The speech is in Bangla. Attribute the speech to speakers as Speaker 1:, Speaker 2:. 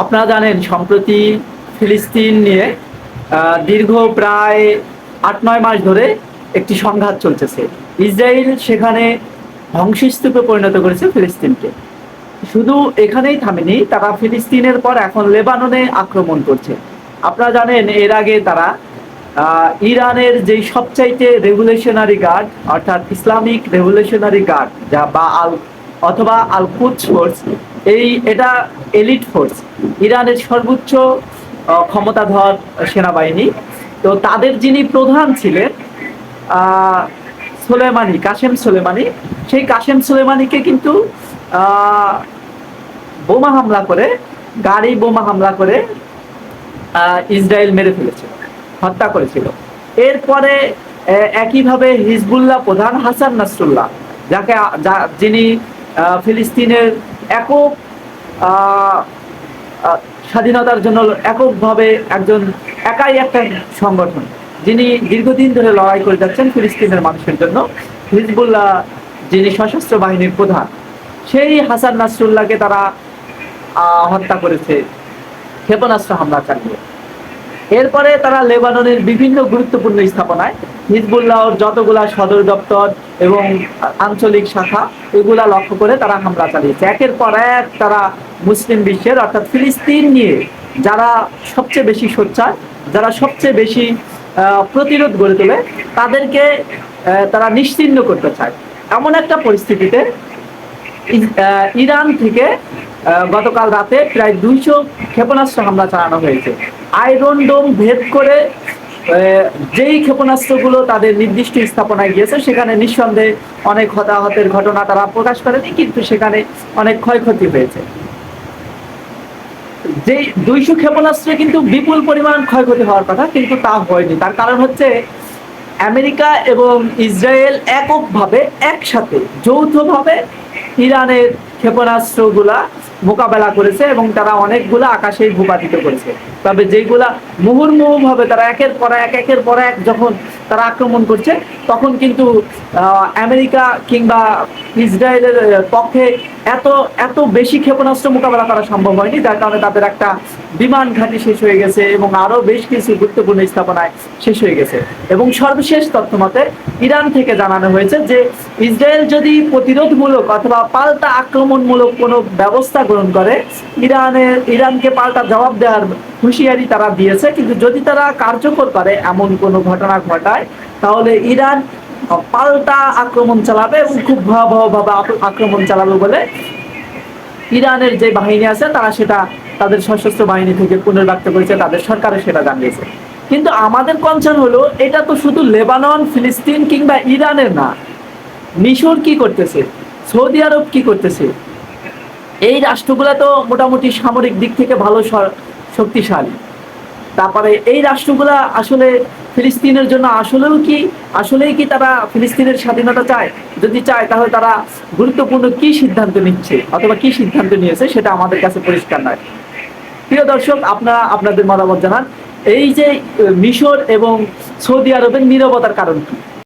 Speaker 1: আপনারা জানেন, সম্প্রতি ফিলিস্তিন নিয়ে দীর্ঘ প্রায় আট, নয় মাস ধরে একটি সংঘাত চলতেছে। ইসরায়েল সেখানে ধ্বংসস্তূপে পরিণত করেছে ফিলিস্তিনকে। শুধু এখানেই থামেনি, তারা ফিলিস্তিনের পর এখন লেবাননে আক্রমণ করছে। আপনারা জানেন, এর আগে তারা ইরানের যেই সবচাইতে রেভুলেশনারি গার্ড, অর্থাৎ ইসলামিক রেভুলেশনারি গার্ড, যা বা আল, অথবা আল কুদস ফোর্স এই, এটা এলিট ফোর্স ইরানের সর্বোচ্চ ক্ষমতাধর সেনাবাহিনী। তো তাদের যিনি প্রধান ছিলেন সোলেমানি কাশেম সোলেমানি, সেই কাশেম সোলেমানিকে কিন্তু বোমা হামলা করে, গাড়ি বোমা হামলা করে ইসরায়েল মেরে ফেলেছিল হত্যা করেছিল। এরপরে একইভাবে হিজবুল্লাহ প্রধান হাসান নাসরুল্লাহ, যাকে যিনি ফিলিস্তিনের একক স্বাধীনতার জন্য এককভাবে একজন একাই একটা সংগঠন, যিনি দীর্ঘদিন ধরে লড়াই করে যাচ্ছেন ফিলিস্তিনের মানুষের জন্য, হিজবুল্লাহ যিনি সশস্ত্র বাহিনীর প্রধান, সেই হাসান নাসরুল্লাহকে তারা হত্যা করেছে, ক্ষেপণাস্ত্র হামলা চালিয়ে। এরপরে তারা লেবাননের বিভিন্ন গুরুত্বপূর্ণ স্থাপনায় হিজবুল্লাহর যতগুলা সদর দপ্তর এবং আঞ্চলিক শাখা, এগুলা লক্ষ্য করে তারা হামলা চালিয়েছে। একের পর এক তারা মুসলিম বিশ্বের, অর্থাৎ ফিলিস্তিন নিয়ে যারা সবচেয়ে বেশি সোচ্চার, যারা সবচেয়ে বেশি প্রতিরোধ গড়ে তোলে, তাদেরকে তারা নিশ্চিহ্ন করতে চায়। এমন একটা পরিস্থিতিতে ইরান থেকে গতকাল রাতে প্রায় দুইশো ক্ষেপণাস্ত্র হামলা চালানো হয়েছে। আয়রন ডোম ভেদ করে যেই ক্ষেপণাস্ত্রগুলো তাদের নির্দিষ্ট স্থাপনায় গিয়েছে, সেখানে নিঃসন্দেহে অনেক হতাহতের ঘটনা তারা প্রকাশ করেনি, কিন্তু সেখানে অনেক ক্ষয়ক্ষতি হয়েছে। যে দুইশো ক্ষেপণাস্ত্রে কিন্তু বিপুল পরিমাণ ক্ষয়ক্ষতি হওয়ার কথা, কিন্তু তা হয়নি। তার কারণ হচ্ছে আমেরিকা এবং ইসরায়েল এককভাবে একসাথে যৌথভাবে ইরানের ক্ষেপণাস্ত্রগুলা মোকাবেলা করেছে এবং তারা অনেকগুলো আকাশেই ভূপাতিত করেছে। তবে যেগুলা মুহুর্মুহুভাবে তারা একের পর এক, একের পর এক যখন তারা আক্রমণ করছে, তখন কিন্তু আমেরিকা কিংবা ইসরায়েলের পক্ষে এত এত বেশি ক্ষেপণাস্ত্র মোকাবেলা করা সম্ভব হয়নি, যার কারণে তাদের একটা বিমান ঘাঁটি শেষ হয়ে গেছে এবং আরও বেশ কিছু গুরুত্বপূর্ণ স্থাপনায় শেষ হয়ে গেছে। এবং সর্বশেষ তথ্য মতে, ইরান থেকে জানানো হয়েছে যে, ইসরায়েল যদি প্রতিরোধমূলক অথবা পাল্টা আক্রমণমূলক কোনো ব্যবস্থা গ্রহণ করে, ইরানের, ইরানকে পাল্টা জবাব দেওয়ার হুঁশিয়ারি তারা দিয়েছে, কিন্তু যদি তারা কার্যকর করে, এমন কোনো ঘটনা ঘটায়, তাহলে ইরান পাল্টা আক্রমণ চালাবে এবং খুব ভয়াবহভাবে আক- আক্রমণ চালাবে বলে ইরানের যে বাহিনী আছে, তারা সেটা তাদের সশস্ত্র বাহিনী থেকে পুনর্ব্যক্ত করেছে, তাদের সরকারে সেটা জানিয়েছে। কিন্তু আমাদের কনসার্ন হলো, এটা তো শুধু লেবানন, ফিলিস্তিন কিংবা ইরানের না, মিশর কি করতেছে, সৌদি আরব কি করতেছে? এই রাষ্ট্রগুলো তো মোটামুটি সামরিক দিক থেকে ভালো শক্তিশালী। তারপরে এই রাষ্ট্রগুলা আসলে ফিলিস্তিনের জন্য আসলেও কি, আসলেই কি তারা ফিলিস্তিনের স্বাধীনতা চায়? যদি চায়, তাহলে তারা গুরুত্বপূর্ণ কি সিদ্ধান্ত নিচ্ছে অথবা কি সিদ্ধান্ত নিয়েছে সেটা আমাদের কাছে পরিষ্কার নয়। প্রিয় দর্শক, আপনারা আপনাদের মতামত জানান। এই যে মিশর এবং সৌদি আরবের নীরবতার কারণ কি?